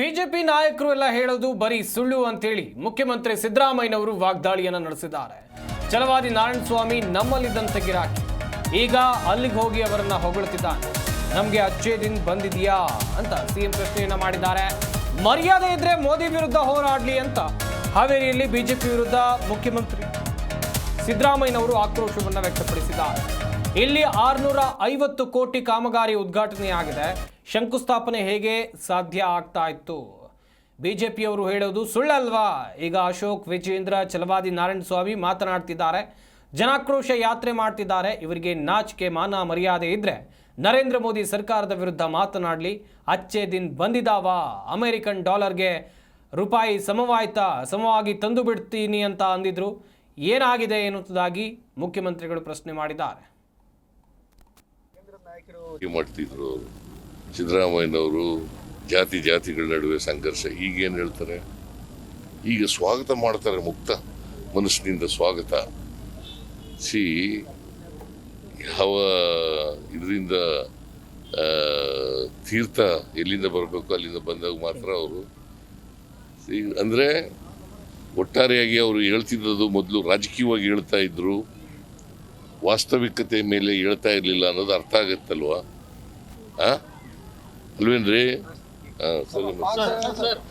BJP ನಾಯಕರು ಎಲ್ಲ ಹೇಳೋದು ಬರೀ ಸುಳ್ಳು ಅಂತೇಳಿ ಮುಖ್ಯಮಂತ್ರಿ ಸಿದ್ದರಾಮಯ್ಯನವರು ವಾಗ್ದಾಳಿಯನ್ನು ನಡೆಸಿದ್ದಾರೆ. ಛಲವಾದಿ ನಾರಾಯಣಸ್ವಾಮಿ ನಮ್ಮಲ್ಲಿದ್ದಂತ ಗಿರಾಕಿ. ಈಗ ಅಲ್ಲಿಗೆ ಹೋಗಿ ಅವರನ್ನ ಹೊಗಳುತ್ತಿದ್ದಾನೆ ನಮಗೆ ಅಚ್ಚೇ ದಿನ ಬಂದಿದೆಯಾ ಅಂತ ಸಿಎಂ ಪ್ರಶ್ನೆಯನ್ನ ಮಾಡಿದ್ದಾರೆ. ಮರ್ಯಾದೆ ಇದ್ರೆ ಮೋದಿ ವಿರುದ್ಧ ಹೋರಾಡ್ಲಿ ಅಂತ ಹಾವೇರಿಯಲ್ಲಿ ಬಿಜೆಪಿ ವಿರುದ್ಧ ಮುಖ್ಯಮಂತ್ರಿ ಸಿದ್ದರಾಮಯ್ಯನವರು ಆಕ್ರೋಶವನ್ನು ವ್ಯಕ್ತಪಡಿಸಿದ್ದಾರೆ. ಇಲ್ಲಿ ಆರುನೂರ ಐವತ್ತು ಕೋಟಿ ಕಾಮಗಾರಿ ಉದ್ಘಾಟನೆಯಾಗಿದೆ. ಶಂಕುಸ್ಥಾಪನೆ ಹೇಗೆ ಸಾಧ್ಯ ಆಗ್ತಾ ಇತ್ತು? ಬಿಜೆಪಿಯವರು ಹೇಳೋದು ಸುಳ್ಳಲ್ವಾ? ಈಗ ಅಶೋಕ್, ವಿಜೇಂದ್ರ ಚಲವಾದಿ ನಾರಾಯಣ ಸ್ವಾಮಿ ಮಾತನಾಡ್ತಿದ್ದಾರೆ. ಜನಾಕ್ರೋಶ ಯಾತ್ರೆ ಮಾಡ್ತಿದ್ದಾರೆ. ಇವರಿಗೆ ನಾಚಿಕೆ, ಮಾನ, ಮರ್ಯಾದೆ ಇದ್ರೆ ನರೇಂದ್ರ ಮೋದಿ ಸರ್ಕಾರದ ವಿರುದ್ಧ ಮಾತನಾಡಲಿ. ಅಚ್ಚೆ ದಿನ್ ಬಂದಿದಾವ. ಅಮೆರಿಕನ್ ಡಾಲರ್ಗೆ ರೂಪಾಯಿ ಸಮವಾಯ್ತಾ? ಸಮವಾಗಿ ತಂದು ಬಿಡ್ತೀನಿ ಅಂತ ಅಂದಿದ್ರು. ಏನಾಗಿದೆ ಎನ್ನುವುದಾಗಿ ಮುಖ್ಯಮಂತ್ರಿಗಳು ಪ್ರಶ್ನೆ ಮಾಡಿದ್ದಾರೆ. ಮಾಡ್ತಿದ್ರು ಸಿದ್ದರಾಮಯ್ಯನವರು ಜಾತಿ ಜಾತಿಗಳ ನಡುವೆ ಸಂಘರ್ಷ ಈಗೇನು ಹೇಳ್ತಾರೆ? ಈಗ ಸ್ವಾಗತ ಮಾಡ್ತಾರೆ ಮುಕ್ತ ಮನಸ್ಸಿನಿಂದ ಸ್ವಾಗತ. ಸಿ, ಯಾವ ಇದರಿಂದ ತೀರ್ಥ ಎಲ್ಲಿಂದ ಬರಬೇಕು, ಅಲ್ಲಿಂದ ಬಂದಾಗ ಮಾತ್ರ ಅವರು ಅಂದರೆ ಒಟ್ಟಾರೆಯಾಗಿ ಅವರು ಹೇಳ್ತಿದ್ದದು ಮೊದಲು ರಾಜಕೀಯವಾಗಿ ಹೇಳ್ತಾ ಇದ್ರು. ವಾಸ್ತವಿಕತೆ ಮೇಲೆ ಹೇಳ್ತಾ ಇರಲಿಲ್ಲ ಅನ್ನೋದು ಅರ್ಥ ಆಗತ್ತಲ್ವಾ? ಅಲ್ವೇನ್ರಿ? ಸರಿ.